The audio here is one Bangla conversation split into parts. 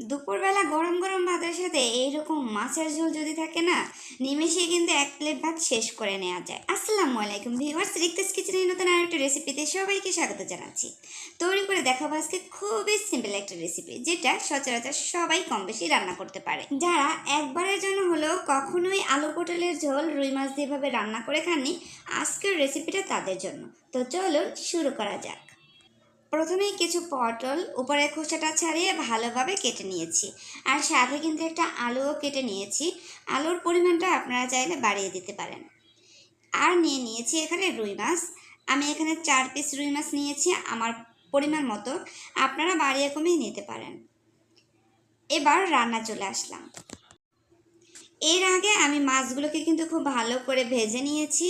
দুপুরবেলা গরম গরম ভাতের সাথে এইরকম মাছের ঝোল যদি থাকে না নিমেষে কিন্তু এক প্লেট ভাত শেষ করে নেওয়া যায়। আসসালামু আলাইকুম ভিউয়ার্স, রিক্তাস কিচেনের নতুন আরেকটা রেসিপিতে সবাইকে স্বাগত জানাচ্ছি। তৈরি করে দেখাবো আজকে খুবই সিম্পল একটা রেসিপি যেটা সচরাচর সবাই কম বেশি রান্না করতে পারে। যারা একবারের জন্য হলেও কখনোই আলু পটলের ঝোল, রুই মাছ দিয়ে ভাবে রান্না করে খাননি, আজকের রেসিপিটা তাদের জন্য। তো চলুন শুরু করা যাক। প্রথমেই কিছু পটল, উপরের খোসাটা ছাড়িয়ে ভালোভাবে কেটে নিয়েছি। আর সাথে কিন্তু একটা আলুও কেটে নিয়েছি। আলুর পরিমাণটা আপনারা চাইলে বাড়িয়ে দিতে পারেন। আর নিয়ে নিয়েছি এখানে রুই মাছ। আমি এখানে চার পিস রুই মাছ নিয়েছি আমার পরিমাণ মতো। আপনারা বাড়িয়ে কমিয়ে নিতে পারেন। এবার রান্না চলে আসলাম। এর আগে আমি মাছগুলোকে কিন্তু খুব ভালো করে ভেজে নিয়েছি।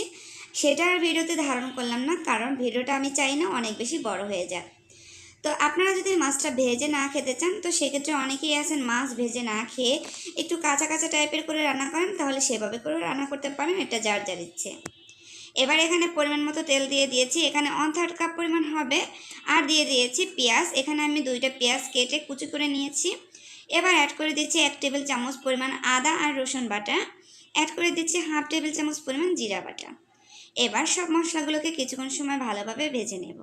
সেটা আর ভিডিওতে ধারণ করলাম না, কারণ ভিডিওটা আমি চাই না অনেক বেশি বড় হয়ে যায়। তো আপনারা যদি মাছটা ভেজে না খেতে চান, তো সেক্ষেত্রে অনেকেই আছেন মাছ ভেজে না খেয়ে একটু কাঁচা কাঁচা টাইপের করে রান্না করেন, তাহলে সেভাবে করে রান্না করতে পারেন, এটা যার যার ইচ্ছে। এবার এখানে পরিমাণ মতো তেল দিয়ে দিয়েছি, এখানে ওয়ান থার্ড কাপ পরিমাণ হবে, আর দিয়ে দিয়েছি পেঁয়াজ, এখানে আমি দুইটা পেঁয়াজ কেটে কুচি করে নিয়েছি। এবার অ্যাড করে দিচ্ছি এক টেবিল চামচ পরিমাণ আদা আর রসুন বাটা অ্যাড করে দিচ্ছি হাফ টেবিল চামচ পরিমাণ জিরা বাটা। এবার সব মশলাগুলোকে কিছুক্ষণ সময় ভালোভাবে ভেজে নেব।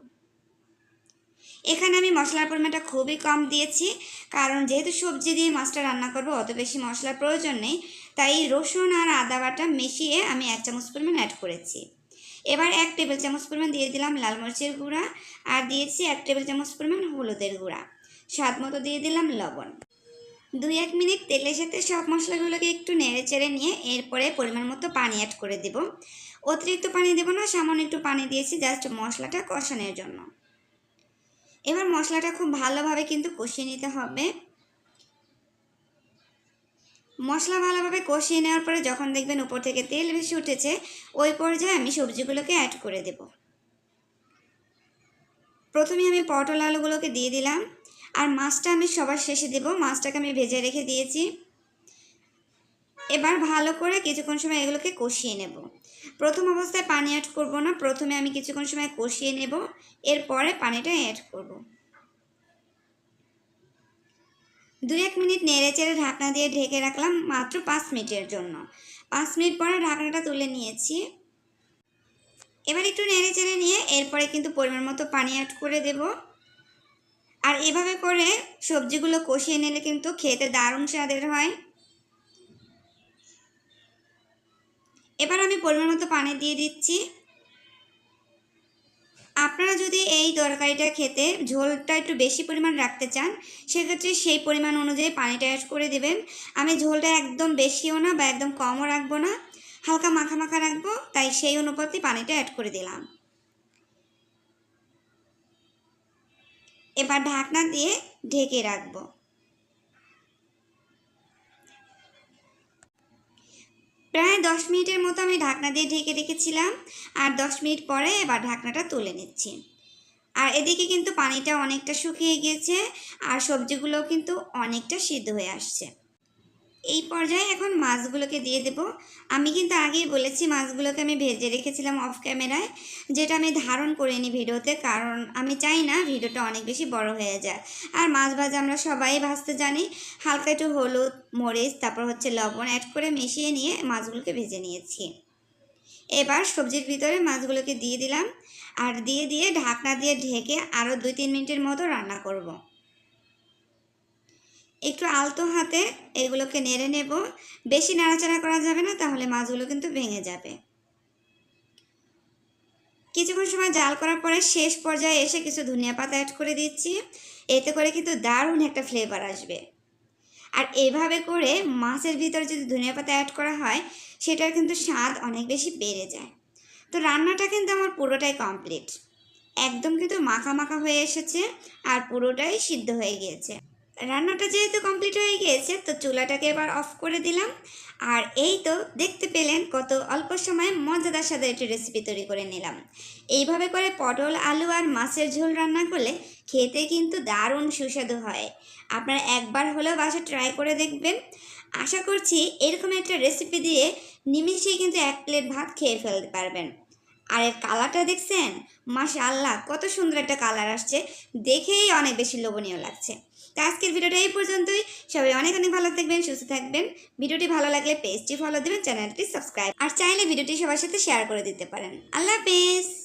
এখানে আমি মশলার পরিমাণটা খুবই কম দিয়েছি, কারণ যেহেতু সবজি দিয়ে মাছটা রান্না করব, অত বেশি মশলার প্রয়োজন নেই, তাই রসুন আর আদা বাটা মিশিয়ে আমি এক চামচ পরিমাণ অ্যাড করেছি। এবার এক টেবিল চামচ পরিমাণ দিয়ে দিলাম লাল মরিচের গুঁড়া, আর দিয়েছি এক টেবিল চামচ পরিমাণ হলুদের গুঁড়া। স্বাদ মতো দিয়ে দিলাম লবণ। দুই এক মিনিট তেলের সাথে সব মশলাগুলোকে একটু নেড়ে চেড়ে নিয়ে এরপরে পরিমাণ মতো পানি অ্যাড করে দেব। অতিরিক্ত পানি দেব না, সামান্য একটু পানি দিয়েছি জাস্ট মশলাটা কষানোর জন্য। এবার মশলাটা খুব ভালোভাবে কিন্তু কষিয়ে নিতে হবে। মশলা ভালোভাবে কষিয়ে নেওয়ার পরে যখন দেখবেন উপর থেকে তেল বেশি উঠেছে, ওই পর্যায়ে আমি সবজিগুলোকে অ্যাড করে দেব। প্রথমে আমি পটল আলুগুলোকে দিয়ে দিলাম। আর মাছটা আমি সবার শেষে দেব। মাছটাকে আমি ভেজে রেখে দিয়েছি। এবার ভালো করে কিছুক্ষণ সময় এগুলোকে কষিয়ে নেব। প্রথম অবস্থায় পানি অ্যাড করব না, প্রথমে আমি কিছুক্ষণ সময় কষিয়ে নেব, এরপরে পানিটা অ্যাড করব। দু এক মিনিট নেড়ে চেড়ে ঢাকনা দিয়ে ঢেকে রাখলাম মাত্র পাঁচ মিনিটের জন্য। পাঁচ মিনিট পরে ঢাকনাটা তুলে নিয়েছি। এবার একটু নেড়ে চেড়ে নিয়ে এরপরে কিন্তু পরিমাণ মতো পানি অ্যাড করে দেব। আর এভাবে করে সবজিগুলো কষিয়ে নিলে কিন্তু খেতে দারুণ স্বাদের হয়। এবার আমি পরিমাণ মতো পানি দিয়ে দিচ্ছি। আপনারা যদি এই তরকারিটা খেতে ঝোলটা একটু বেশি পরিমাণ রাখতে চান, সেক্ষেত্রে সেই পরিমাণ অনুযায়ী পানিটা অ্যাড করে দেবেন। আমি ঝোলটা একদম বেশিও না বা একদম কমও রাখব না, হালকা মাখা মাখা রাখব, তাই সেই অনুপাতে পানিটা অ্যাড করে দিলাম। এবার ঢাকনা দিয়ে ঢেকে রাখব। প্রায় দশ মিনিটের মতো আমি ঢাকনা দিয়ে ঢেকে রেখেছিলাম আর দশ মিনিট পরে এবার ঢাকনাটা তুলে নিচ্ছি। আর এদিকে কিন্তু পানিটা অনেকটা শুকিয়ে গিয়েছে আর সবজিগুলো কিন্তু অনেকটা সিদ্ধ হয়ে আসছে। এই পর্যায়ে এখন মাছগুলোকে দিয়ে দেব। আমি কিন্তু আগেই বলেছি মাছগুলোকে আমি ভেজে রেখেছিলাম অফ ক্যামেরায় যেটা আমি ধারণ করিনি ভিডিওতে, কারণ আমি চাই না ভিডিওটা অনেক বেশি বড় হয়ে যায়। আর মাছ ভাজা আমরা সবাই ভাজতে জানি। হালকা একটু হলুদ, মরিচ, তারপর হচ্ছে লবণ অ্যাড করে মিশিয়ে নিয়ে মাছগুলোকে ভেজে নিয়েছি। এবার সবজির ভিতরে মাছগুলোকে দিয়ে দিলাম। আর দিয়ে দিয়ে ঢাকনা দিয়ে ঢেকে আরও দুই তিন মিনিটের মতো রান্না করব। একটু আলতো হাতে এগুলোকে নেড়ে নেব। বেশি নাড়াচাড়া করা যাবে না, তাহলে মাছগুলো কিন্তু ভেঙে যাবে। কিছুক্ষণ সময় জাল করার পরে শেষ পর্যায়ে এসে কিছু ধনিয়া পাতা অ্যাড করে দিচ্ছি। এতে করে কিন্তু দারুণ একটা ফ্লেভার আসবে। আর এভাবে করে মাছের ভিতরে যদি ধনিয়া পাতা অ্যাড করা হয়, সেটার কিন্তু স্বাদ অনেক বেশি বেড়ে যায়। তো রান্নাটা কিন্তু আমার পুরোটাই কমপ্লিট একদম কিন্তু মাখা মাখা হয়ে এসেছে আর পুরোটাই সিদ্ধ হয়ে গিয়েছে। রান্নাটা যেহেতু কমপ্লিট হয়ে গিয়েছে, তো চুলাটাকে এবার অফ করে দিলাম। আর এই তো দেখতে পেলেন কত অল্প সময়ে মজাদার সাথে একটি রেসিপি তৈরি করে নিলাম। এইভাবে করে পটল, আলু আর মাছের ঝোল রান্না করলে খেতে কিন্তু দারুণ সুস্বাদু হয়। আপনারা একবার হলেও বাসা ট্রাই করে দেখবেন। আশা করছি এরকম একটা রেসিপি দিয়ে নিমিষেই কিন্তু এক প্লেট ভাত খেয়ে ফেলতে পারবেন। আর এর কালারটা দেখছেন? মাশা আল্লাহ কত সুন্দর একটা কালার আসছে। দেখেই অনেক বেশি লোভনীয় লাগছে। তো আজকের ভিডিওটা এই পর্যন্তই। সবাই অনেক অনেক ভালো থাকবেন, সুস্থ থাকবেন। ভিডিওটি ভালো লাগলে পেজটি ফলো দেবেন, চ্যানেলটি সাবস্ক্রাইব আর চাইলে ভিডিওটি সবার সাথে শেয়ার করে দিতে পারেন। আল্লাহ হাফেজ।